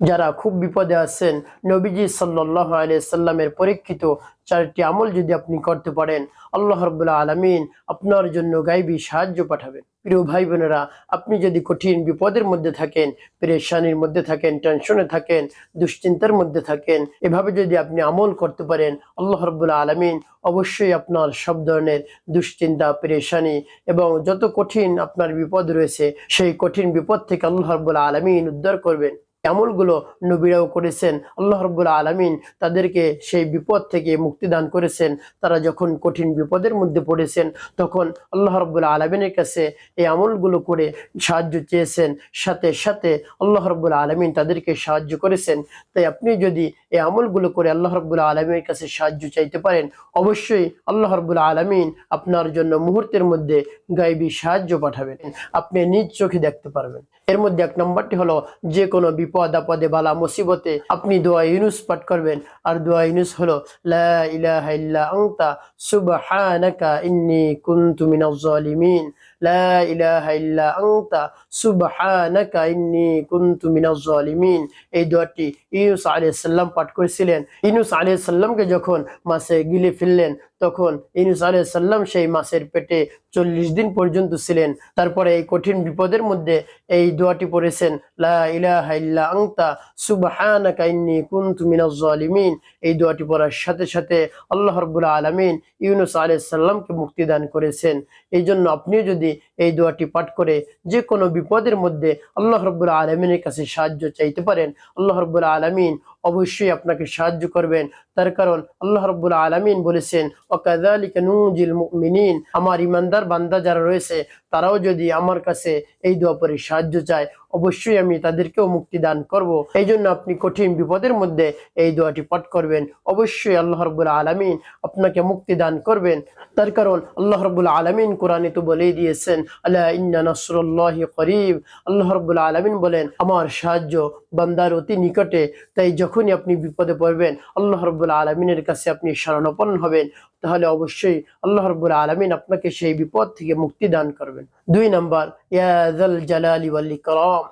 যারা খুব বিপদে আছেন, নবীজি সাল্লাহ সাল্লামের পরীক্ষিত চারটি আমল যদি আপনি করতে পারেন, আল্লাহ রব্বুল্লাহ আলমিন আপনার জন্য গাইবী সাহায্য পাঠাবেন। প্রিয় ভাই বোনেরা, আপনি যদি কঠিন বিপদের মধ্যে থাকেন, পেরেশানির মধ্যে থাকেন, টেনশনে থাকেন, দুশ্চিন্তার মধ্যে থাকেন, এভাবে যদি আপনি আমল করতে পারেন, আল্লাহ রব্বুল্লাহ আলমিন অবশ্যই আপনার সব ধরনের দুশ্চিন্তা, পেরেশানি এবং যত কঠিন আপনার বিপদ রয়েছে, সেই কঠিন বিপদ থেকে আল্লাহ রব্বুল্লাহ আলমিন উদ্ধার করবেন। আমলগুলো নবীরাও করেছেন। আল্লাহ রব্বুল আলমিন তাদেরকে সেই বিপদ থেকে মুক্তি দান করেছেন। তারা যখন কঠিন বিপদের মধ্যে পড়েছেন, তখন আল্লাহ রব্বুল আলমিনের কাছে এই আমলগুলো করে সাহায্য চেয়েছেন। সাথে সাথে আল্লাহ রব্বুল আলমিন তাদেরকে সাহায্য করেছেন। তাই আপনি যদি এই আমলগুলো করে আল্লাহ রব্বুল আলমীর কাছে সাহায্য চাইতে পারেন, অবশ্যই আল্লাহ রব্বুল আলমিন আপনার জন্য মুহূর্তের মধ্যে গাইবী সাহায্য পাঠাবেন। আপনি নিজ চোখে দেখতে পারবেন। এর মধ্যে এক নম্বরটি হলো, যে কোনো বিপদ আপদে বালা, মুসিবতে আপনি দোয়া ইউনুস পাঠ করবেন। আর দোয়া ইউনুস হলো, লা ইলাহা ইল্লা আনতা, সুবহানাকা ইন্নী কুনতু মিনাজ জালিমিন। লা ইলাহা ইল্লা আনতা, সুবহানাকা ইন্নী কুনতু মিনাজ জালিমিন। এই দোয়াটি ইউনুস আলাইহিস সালাম পাঠ করেছিলেন। ইউনুস আলাইহিস সালামকে যখন মাছে গিলে ফেললেন তখন ইনুস আলাইসাল্লাম সাল্লাম সেই মাছের পেটে চল্লিশ দিন পর্যন্ত ছিলেন। তারপরে এই কঠিন বিপদের মধ্যে এই দোয়াটি পড়েছেন, লা আনতা, সুবহানাকা এই দোয়াটি পড়ার সাথে সাথে আল্লাহ রাব্বুল আলামিন ইউনুস আলাইহিস সাল্লামকে মুক্তি দান করেছেন। এই জন্য আপনিও যদি এই দোয়াটি পাঠ করে যে কোনো বিপদের মধ্যে আল্লাহ রব্বুল আলমিনের কাছে সাহায্য চাইতে পারেন। আল্লাহ রব্বুল আলমিন অবশ্যই আপনাকে সাহায্য করবেন। তার কারণ আল্লাহ রব্বুল আলমিন বলেছেন মুমিনিন আমার ইমানদার বান্দা যারা রয়েছে, তারাও যদি আমার কাছে এই দোয়া পরে সাহায্য চায়। অবশ্যই আমি তাদেরকেও মুক্তি দান করব। এই জন্য আপনি কঠিন বিপদের মধ্যে এই দোয়াটি পাঠ করবেন। অবশ্যই আল্লাহ রব্বুল আলমিন আপনাকে মুক্তি দান করবেন। তার কারণ আল্লাহ রব্বুল আলমিন কোরআনে তো বলেই দিয়েছেন আল্লাহ ইন্না নসরুল্লাহ করিব। আল্লাহ রব্বুল আলমিন বলেন, আমার সাহায্য বান্দার অতি নিকটে। তাই যখনই আপনি বিপদে পড়বেন, আল্লাহ রব্বুল আলমিনের কাছে আপনি শরণাপন্ন হবেন। তাহলে অবশ্যই আল্লাহ রব্বুল আলমিন আপনাকে সেই বিপদ থেকে মুক্তি দান করবেন। দুই নম্বর ইয়াজাল জালালি ওয়াল ইকরাম।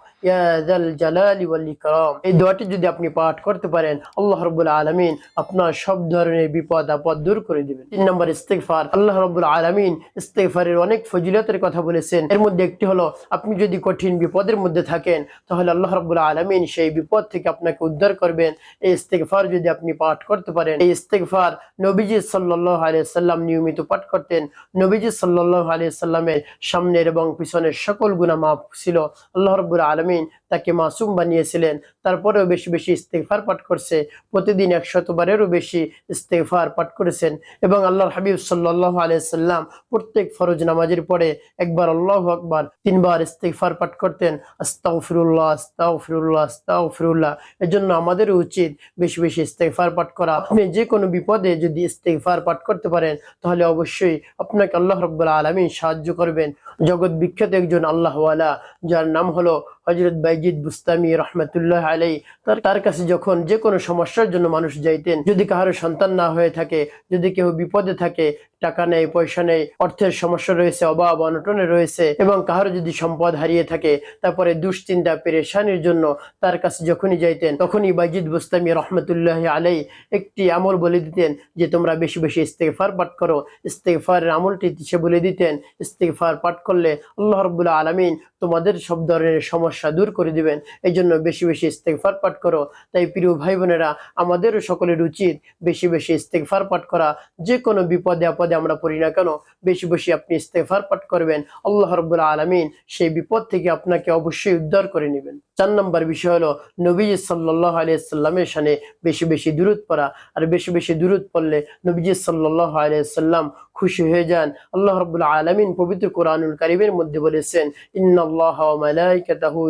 দোয়াটি যদি আপনি পাঠ করতে পারেন, আল্লাহ রব্বুল আলমিন আপনার সব ধরনের বিপদ, আপদ দূর করে দিবেন। তিন নম্বর ইস্তেগফার। আল্লাহ রব্বুল আলমিন ইস্তেগফারের অনেক ফজিলতের কথা বলেছেন। এর মধ্যে একটি হলো, আপনি যদি কঠিন বিপদের মধ্যে থাকেন, তাহলে আল্লাহ রব্বুল আলমিন সেই বিপদ থেকে আপনাকে উদ্ধার করবেন। এই ইস্তেগফার যদি আপনি পাঠ করতে পারেন, এই ইস্তেগফার নবীজি সাল্লাহ আলিয়া সাল্লাম নিয়মিত পাঠ করতেন। নবীজি সাল্লাহ আলিয়া সাল্লামের সামনের এবং পিছনের সকল গুণা মাফ ছিল। আল্লাহ রব্বুল আলমিন তাকে মাসুম বানিয়েছিলেন। তারপরেও বেশি বেশি ইস্তেগফার পাঠ করছে। প্রতিদিন একশতবারেরও বেশি ইস্তেগফার পাঠ করেছেন। এবং আল্লাহর হাবিব সাল্লাহ আলিয়াল্লাম প্রত্যেক ফরজ নামাজের পরে একবার আল্লাহ আকবার তিনবার ইস্তেগফার পাঠ করতেন। আস্তাও ফিরুল্লাহ আস্তাও ফিরুল্লাহ আস্তাও ফিরুল্লাহ এর জন্য আমাদেরও উচিত বেশি বেশি ইস্তেগফার পাঠ করা। আপনি যে কোনো বিপদে যদি ইস্তেগফার পাঠ করতে পারেন, তাহলে অবশ্যই আপনাকে আল্লাহ রব্বুল্লাহ আলমী সাহায্য করবেন। জগৎ বিখ্যাত একজন আল্লাহওয়ালা, যার নাম হলো হজরত বাইজিদ বুস্তামি রহমতুল্লাহ আলাই তার তার কাছে যখন যে কোনো সমস্যার জন্য মানুষ যাইতেন, যদি কারও সন্তান না হয়ে থাকে, যদি কেউ বিপদে থাকে টাকা নেই, পয়সা নেই, অর্থের সমস্যা রয়েছে, অভাব, অনটনে রয়েছে এবং কাহারও যদি সম্পদ হারিয়ে থাকে, তারপরে দুশ্চিন্তা, পেরেশানির জন্য তার কাছে যখনই যাইতেন, তখনই বাইজিদ বুস্তামি রহমতুল্লাহ আলাই একটি আমল বলে দিতেন যে, তোমরা বেশি বেশি ইস্তেগফার পাঠ করো। ইস্তেগফারের আমলটি সে বলে দিতেন, ইস্তেগফার পাঠ করলে আল্লাহ রবুল্লাহ আলমিন তোমাদের সব ধরনের সমস্যা দূর করে দিবেন এই জন্য বেশি বেশি ইস্তেগফার পাঠ করো। তাই প্রিয় ভাই বোনেরা আমাদেরও সকলের উচিত বেশি বেশি ইস্তেগফার পাঠ করা যে কোনো বিপদে আপদে আমরা পড়ি না কেন, বেশি বেশি আপনি ইস্তেগফার পাঠ করবেন। আল্লাহ রব্বুল্লাহ আলমিন সেই বিপদ থেকে আপনাকে অবশ্যই উদ্ধার করে নেবেন। চার নম্বর বিষয় হলো নবীজি সাল্লাহ আলিয়াল্লামের সানে বেশি বেশি দূরত পড়া। আর বেশি বেশি দূরত পড়লে নবীজি সাল্লাহ আলিয়াল্লাম খুশি হয়ে যান। আল্লাহ রব্বুল্লাহ আলমিন পবিত্র কোরআনুল কারিমের মধ্যে বলেছেন, ইন্নাল্লাহ ওয়া মালাইকাতাহু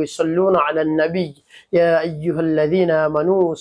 নবী।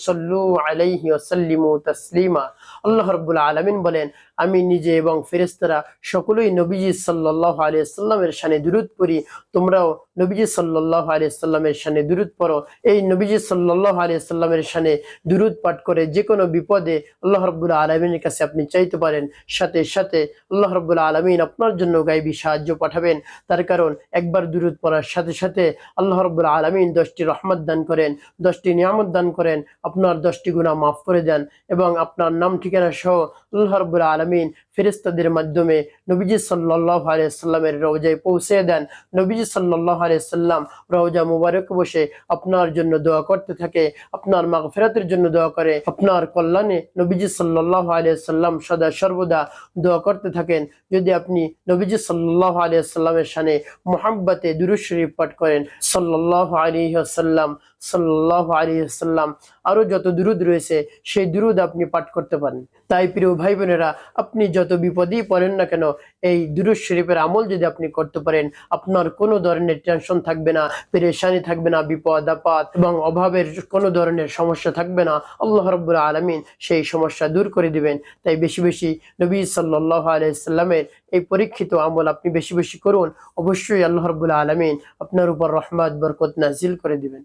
সাল্লু আলাইহি ওয়া সাল্লিমু তাসলিমা। আল্লাহ রব্বুল আলমিন বলেন, আমি নিজে এবং ফেরেস্তারা সকলেই নবীজি সাল্লাহ আলিয়া সাল্লামের সানে দূরত পড়ি, তোমরাও নবীজি সাল্লাহ আলিয়াল্লামের শানে দুরুদ পড়ো। এই নবীজি সাল্লাহ আলিয়াল্লামের শানে দুরুদ পাঠ করে যে কোনো বিপদে আল্লাহ রব্বুল আলমিনের কাছে আপনি চাইতে পারেন। সাথে সাথে আল্লাহ রব্বুল আলমিন আপনার জন্য গাইবি সাহায্য পাঠাবেন। তার কারণ একবার দুরুদ পড়ার সাথে সাথে আল্লাহ রব্বুল আলমিন দশটি রহমত দান করেন, দশটি নিয়ামত দান করেন, আপনার দশটি গুণা মাফ করে দেন এবং আপনার নাম ঠিকানা সহ আল্লাহ রব্বুল আলমিন ফেরিস্তাদের মাধ্যমে নবীজি সাল্লাহ আলিয়াল্লামের রোজায় পৌঁছে দেন। নবীজি সাল্লাহ আলিয়াল্লাম রওজা মুবারক বসে আপনার জন্য দোয়া করতে থাকে, আপনার মাগফেরাতের জন্য দোয়া করে, আপনার কল্যাণে নবীজি সাল্লাহ আলিয়াল্লাম সদা সর্বদা দোয়া করতে থাকেন। যদি আপনি নবীজি সাল্লাহ আলিয়াল্লামের সানে মোহাম্মতে দুরুশরীফ পাঠ করেন সাল্লাহ আলী আসাল্লাম সাল্লাহ আলী আসাল্লাম আরও যত দুরুদ রয়েছে, সেই দুরুদ আপনি পাঠ করতে পারেন। তাই প্রিয় ভাই বোনেরা আপনি যত বিপদেই পড়েন না কেন, এই দুরুদ শরীফের আমল যদি আপনি করতে পারেন, আপনার কোনো ধরনের টেনশন থাকবে না, পেরেশানি থাকবে না, বিপদ, আপদ এবং অভাবের কোনো ধরনের সমস্যা থাকবে না, আল্লাহ রব্বুল আলমিন সেই সমস্যা দূর করে দিবেন। তাই বেশি বেশি নবী সাল্লাহ আলাইসাল্লামের এই পরীক্ষিত আমল আপনি বেশি বেশি করুন, অবশ্যই আল্লাহ রব্বুল আলমিন আপনার উপর রহমত, বরকত নাজিল করে দিবেন।